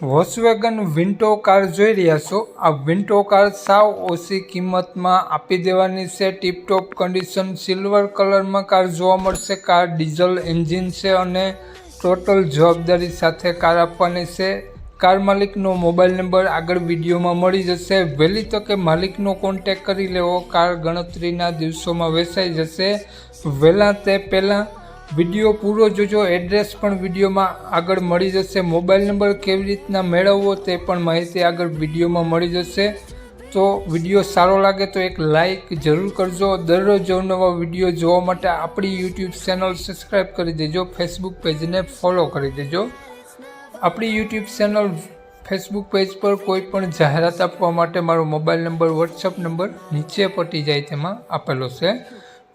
વોક્સવેગન વિન્ટો car જોઈ રહ્યા છો. આ વિન્ટો કાર સાવ ઓછી કિંમતમાં આપી દેવાની છે. ટીપટોપ કન્ડિશન સિલ્વર કલરમાં કાર જોવા મળશે. કાર ડીઝલ એન્જિન છે અને ટોટલ જવાબદારી સાથે કાર આપવાની છે. કાર માલિકનો મોબાઈલ નંબર આગળ વિડીયોમાં મળી જશે. વહેલી તકે માલિકનો કોન્ટેક કરી લેવો. કાર ગણતરીના દિવસોમાં વેચાઈ જશે. વહેલા તે પહેલાં વીડિયો પૂરો જોજો એડ્રેસ પણ વિડીયોમાં આગળ મળી જશે. મોબાઈલ નંબર કેવી રીતના મેળવવો તે પણ માહિતી આગળ વિડીયોમાં મળી જશે. તો વીડિયો સારો લાગે તો એક લાઈક જરૂર કરજો. દરરોજ નવા વીડિયો જોવા માટે આપણી યુટ્યુબ ચેનલ સબસ્ક્રાઈબ કરી દેજો ફેસબુક પેજને ફોલો કરી દેજો. આપણી યુટ્યુબ ચેનલ ફેસબુક પેજ પર કોઈ પણ જાહેરાત આપવા માટે મારો મોબાઈલ નંબર વોટ્સઅપ નંબર નીચે પટી જાય તેમાં આપેલો છે.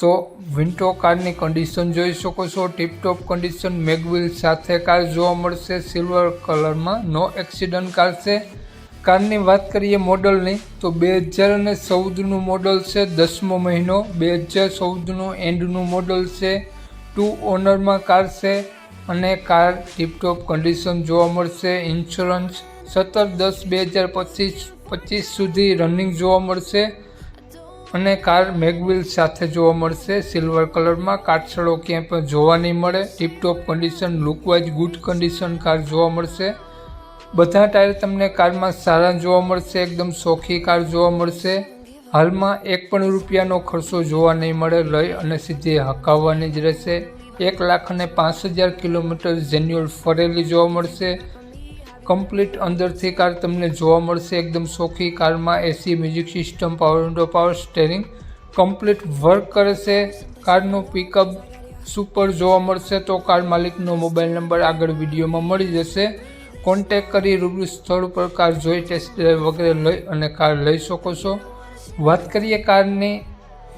તો વિન્ટો કારની કન્ડિશન જોઈ શકો છો. ટીપટોપ કન્ડિશન મેગવિલ સાથે કાર જોવા મળશે. સિલ્વર કલરમાં નો એક્સિડન્ટ કાર છે. કારની વાત કરીએ મોડલની, તો બે હજાર અને ચૌદનું મોડલ છે. દસમો મહિનો, બે હજાર ચૌદનું એન્ડનું મોડલ છે. ટુ ઓનરમાં કાર છે અને કાર ટીપટોપ કન્ડિશન જોવા મળશે. ઇન્સ્યોરન્સ સત્તર દસ બે હજાર પચીસ પચીસ સુધી રનિંગ જોવા મળશે. અને કાર મેગવિલ સાથે જોવા મળશે. સિલ્વર કલરમાં કાટછડો ક્યાંય પણ જોવા નહીં મળે. Tiptop condition lookwise good condition car જોવા મળશે. બધા ટાયર તમને કારમાં સારા જોવા મળશે. એકદમ સોખી કાર જોવા મળશે. હાલમાં એક પણ રૂપિયાનો ખર્ચો જોવા નહીં મળે. લઈ અને સીધી હકાવવાની જ રહેશે. એક લાખ અને પાંચ હજાર કિલોમીટર જેન્યુઅલ ફરેલી જોવા મળશે. કમ્પ્લીટ અંદરથી કાર તમને જોવા મળશે. એકદમ સોખી કારમાં AC music system power window power steering complete work કરે છે. કારનું પિકઅપ સુપર જોવા મળશે તો કાર માલિકનો મોબાઈલ નંબર આગળ વિડીયોમાં મળી જશે. કોન્ટેક કરી રૂબરૂ સ્થળ ઉપર કાર જોઈ ટેસ્ટ ડ્રાઈવ વગેરે લઈ અને કાર લઈ શકો છો. વાત કરીએ કારની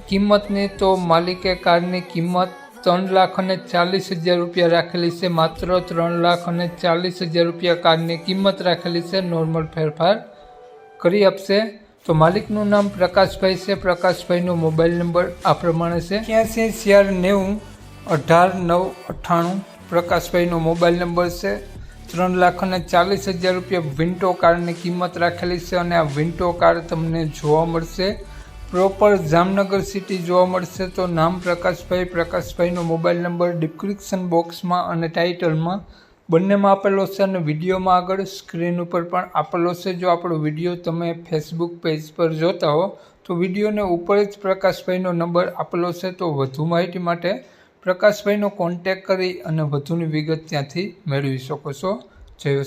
કિંમતની તો માલિકે કારની કિંમત ત્રણ લાખ અને ચાલીસ હજાર રૂપિયા રાખેલી છે. માત્ર ત્રણ લાખ અને ચાલીસ હજાર રૂપિયા કારની કિંમત રાખેલી છે. નોર્મલ ફેરફાર કરી આપશે. તો માલિકનું નામ પ્રકાશભાઈ છે. પ્રકાશભાઈનો મોબાઈલ નંબર આ પ્રમાણે છે. ક્યાંસી ચાર નેવું, અઢાર, નવ, અઠ્ઠાણું પ્રકાશભાઈનો મોબાઈલ નંબર છે. ત્રણ લાખ અને ચાલીસ હજાર રૂપિયા વિન્ટો કારની કિંમત રાખેલી છે અને આ વિન્ટો કાર તમને જોવા મળશે. પ્રોપર જામનગર સિટી જોવા મળશે તો નામ પ્રકાશભાઈ, પ્રકાશભાઈનો મોબાઈલ નંબર ડિસ્ક્રિપ્શન બોક્સમાં અને ટાઇટલમાં બંનેમાં આપેલો છે અને વિડીયોમાં આગળ સ્ક્રીન ઉપર પણ આપેલો છે. જો આપણો વીડિયો તમે ફેસબુક પેજ પર જોતા હો, તો વિડીયોને ઉપર જ પ્રકાશભાઈનો નંબર આપેલો છે. તો વધુ માહિતી માટે પ્રકાશભાઈનો કોન્ટેક કરી અને વધુની વિગત ત્યાંથી મેળવી શકો છો. જય